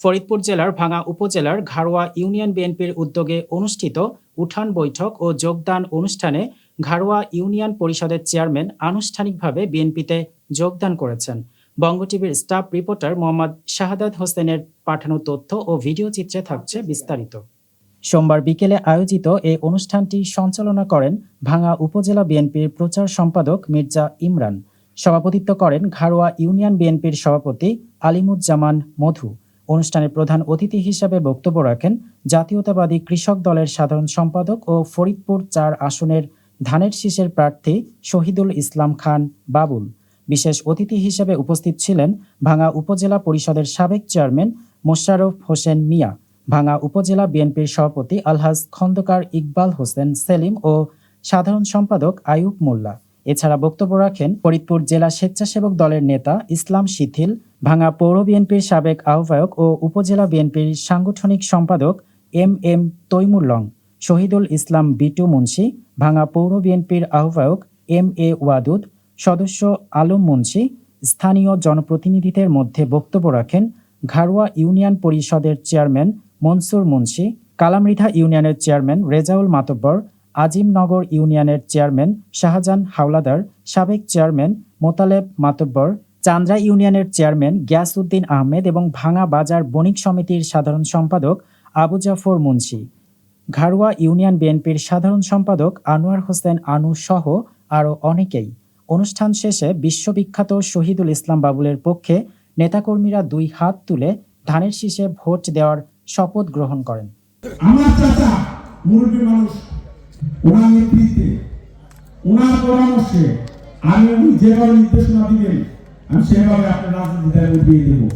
ফরিদপুর জেলার ভাঙা উপজেলার ঘাড়োয়া ইউনিয়ন বিএনপির উদ্যোগে অনুষ্ঠিত উঠান বৈঠক ও যোগদান অনুষ্ঠানে ঘাড়োয়া ইউনিয়ন পরিষদের চেয়ারম্যান আনুষ্ঠানিকভাবে বিএনপিতে যোগদান করেছেন। বঙ্গ টিভির স্টাফ রিপোর্টার মোহাম্মদ শাহাদাত হোসেনের পাঠানো তথ্য ও ভিডিও চিত্রে থাকছে বিস্তারিত। সোমবার বিকেলে আয়োজিত এই অনুষ্ঠানটি সঞ্চালনা করেন ভাঙা উপজেলা বিএনপির প্রচার সম্পাদক মির্জা ইমরান। সভাপতিত্ব করেন ঘাড়োয়া ইউনিয়ন বিএনপির সভাপতি আলিমুজ্জামান মধু। অনুষ্ঠানে প্রধান অতিথি হিসেবে বক্তব্য রাখেন জাতীয়তাবাদী কৃষক দলের সাধারণ সম্পাদক ও ফরিদপুর চার আসনের ধানের শীষের প্রার্থী শহীদুল ইসলাম খান বাবুল। বিশেষ অতিথি হিসেবে উপস্থিত ছিলেন ভাঙা উপজেলা পরিষদের সাবেক চেয়ারম্যান মোশাররফ হোসেন মিয়া ভাঙা উপজেলা বিএনপির সভাপতি আলহাজ খন্দকার ইকবাল হোসেন সেলিম ও সাধারণ সম্পাদক আয়ুব মোল্লা। এছাড়া বক্তব্য রাখেন ফরিদপুর জেলা স্বেচ্ছাসেবক দলের নেতা ইসলাম শিথিল ভাঙা পৌর বিএনপির সাবেক আহ্বায়ক ও উপজেলা বিএনপির সাংগঠনিক সম্পাদক এম এম তৈমুর শহীদুল ইসলাম বিটু মুন্সি, ভাঙা পৌর বিএনপির আহ্বায়ক এম এ ওয়াদুদ, সদস্য আলম মুন্সি, স্থানীয় জনপ্রতিনিধিদের মধ্যে বক্তব্য রাখেন ঘাড়ুয়া ইউনিয়ন পরিষদের চেয়ারম্যান মনসুর মুন্সি, কালামৃধা ইউনিয়নের চেয়ারম্যান রেজাউল মাতব্বর, আজিমনগর ইউনিয়নের চেয়ারম্যান শাহজাহান হাওলাদার, সাবেক চেয়ারম্যান মোতালেব মাতব্বর চান্দ্রা ইউনিয়নের চেয়ারম্যান গিয়াসউদ্দিন আহমেদ এবং ভাঙা বাজার বণিক সমিতির সাধারণ সম্পাদক আবু জাফর মুন্সি। ঘাড়ুয়া ইউনিয়ন বিএনপির সাধারণ সম্পাদক আনোয়ার হোসেন আনু সহ আরও অনেকেই। অনুষ্ঠান শেষে বিশ্ববিখ্যাত শহীদুল ইসলাম বাবুলের পক্ষে নেতাকর্মীরা দুই হাত তুলে ধানের শীষে ভোট দেওয়ার শপথ গ্রহণ করেন। আমি যেভাবে নির্দেশনা আমি সেভাবে আপনার রাজনীতিতে উঠিয়ে দেবো।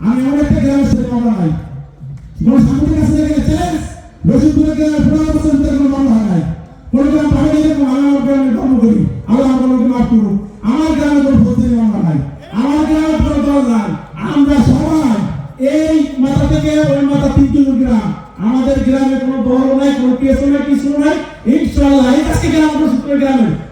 আমি অনেকটা গ্রামের সাথে মামলা নাই। কোনো সাংগঠনিক কাছে লেগে চ্যালেঞ্জ গেলে পনেরো এরকম আমি আমার আমার নাই। আমার নাই। আমরা সবাই এই মাথা থেকে ওই মাথা আমাদের গ্রামে কোনো দল নাই কোনো কেসও নাই কিছু নাই ইনশাআল্লাহ এই আজকে গ্রাম রসিদপুর গ্রামে